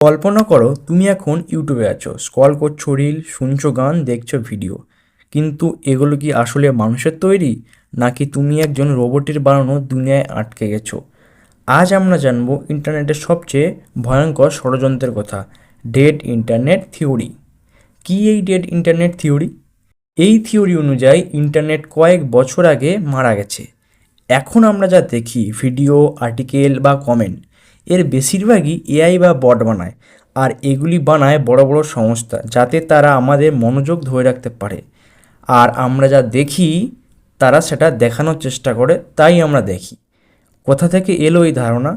কল্পনা করো তুমি এখন ইউটিউবে আছো। স্কল করছ রিল, শুনছো গান, দেখছ ভিডিও। কিন্তু এগুলো কি আসলে মানুষের তৈরি? নাকি তুমি একজন রোবটের বানানো দুনিয়ায় আটকে গেছো? আজ আমরা জানব ইন্টারনেটের সবচেয়ে ভয়ঙ্কর ষড়যন্ত্রের কথা, ডেড ইন্টারনেট থিওরি। কী এই ডেড ইন্টারনেট থিওরি? এই থিওরি অনুযায়ী ইন্টারনেট কয়েক বছর আগে মারা গেছে। এখন আমরা যা দেখি, ভিডিও, আর্টিকেল বা কমেন্ট এর বেশিরভাগই এআই বা বট বানায়, আর এগুলি বানায় বড় বড় সংস্থা যাতে তারা আমাদের মনোযোগ ধরে রাখতে পারে। আর আমরা যা দেখি, তারা সেটা দেখানোর চেষ্টা করে, তাই আমরা দেখি। কোথা থেকে এলো এই ধারণা?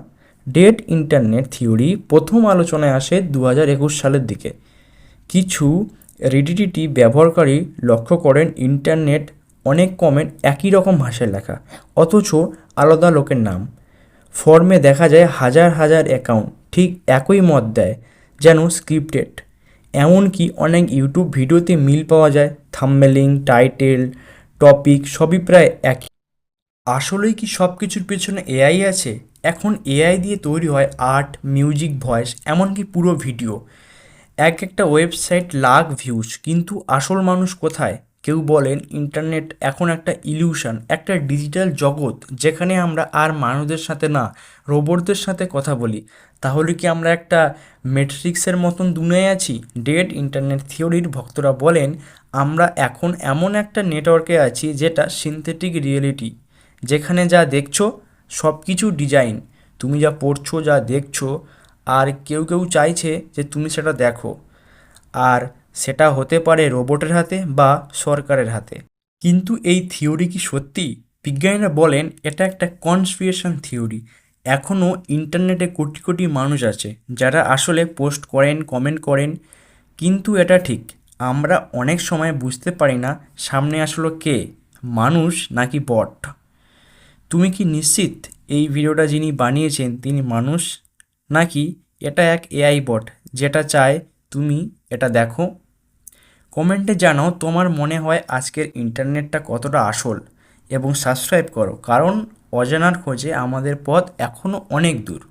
ডেট ইন্টারনেট থিওরি প্রথম আলোচনায় আসে দু হাজার একুশ সালের দিকে। কিছু রিডিডিটি ব্যবহারকারী লক্ষ্য করেন ইন্টারনেট অনেক কমেন্ট একই রকম ভাষায় লেখা, অথচ আলাদা লোকের নাম। ফর্মে দেখা যায় হাজার হাজার অ্যাকাউন্ট ঠিক একই মত দেয়, যেন স্ক্রিপ্টেড এমনকি অনেক ইউটিউব ভিডিওতে মিল পাওয়া যায় থাম্বেলিং টাইটেল টপিক সবই প্রায় একই। আসলেই কি সব কিছুর পেছনে এআই আছে? এখন এআই দিয়ে তৈরি হয় আর্ট মিউজিক ভয়েস এমনকি পুরো ভিডিও এক একটা ওয়েবসাইট লাখ ভিউজ কিন্তু আসল মানুষ কোথায়? কেউ বলেন ইন্টারনেট এখন একটা ইলিউশন একটা ডিজিটাল জগৎ যেখানে আমরা আর মানুষদের সাথে না রোবটদের সাথে কথা বলি। তাহলে কি আমরা একটা মেট্রিক্সের মতন দুনিয়ায় আছি? ডেড ইন্টারনেট থিওরির ভক্তরা বলেন, আমরা এখন এমন একটা নেটওয়ার্কে আছি যেটা সিনথেটিক রিয়েলিটি যেখানে যা দেখছ সব কিছু ডিজাইন তুমি যা পড়ছো, যা দেখছ, আর কেউ কেউ চাইছে যে তুমি সেটা দেখো। আর সেটা হতে পারে রোবটের হাতে বা সরকারের হাতে। কিন্তু এই থিওরি কি সত্যি? বিজ্ঞানীরা বলেন, এটা একটা কনস্পিরেশন থিওরি। এখনও ইন্টারনেটে কোটি কোটি মানুষ আছে যারা আসলে পোস্ট করেন, কমেন্ট করেন, কিন্তু এটা ঠিক। আমরা অনেক সময় বুঝতে পারি না সামনে আসলো কে? মানুষ নাকি বট? তুমি কি নিশ্চিত এই ভিডিওটা যিনি বানিয়েছেন তিনি মানুষ নাকি? এটা এক এআই বট, যেটা চায় তুমি এটা দেখো। কমেন্টে জানাও তোমার মনে হয় আজকের ইন্টারনেটটা কতটা আসল এবং সাবস্ক্রাইব করো, কারণ অজানার খোঁজে আমাদের পথ এখনও অনেক দূর।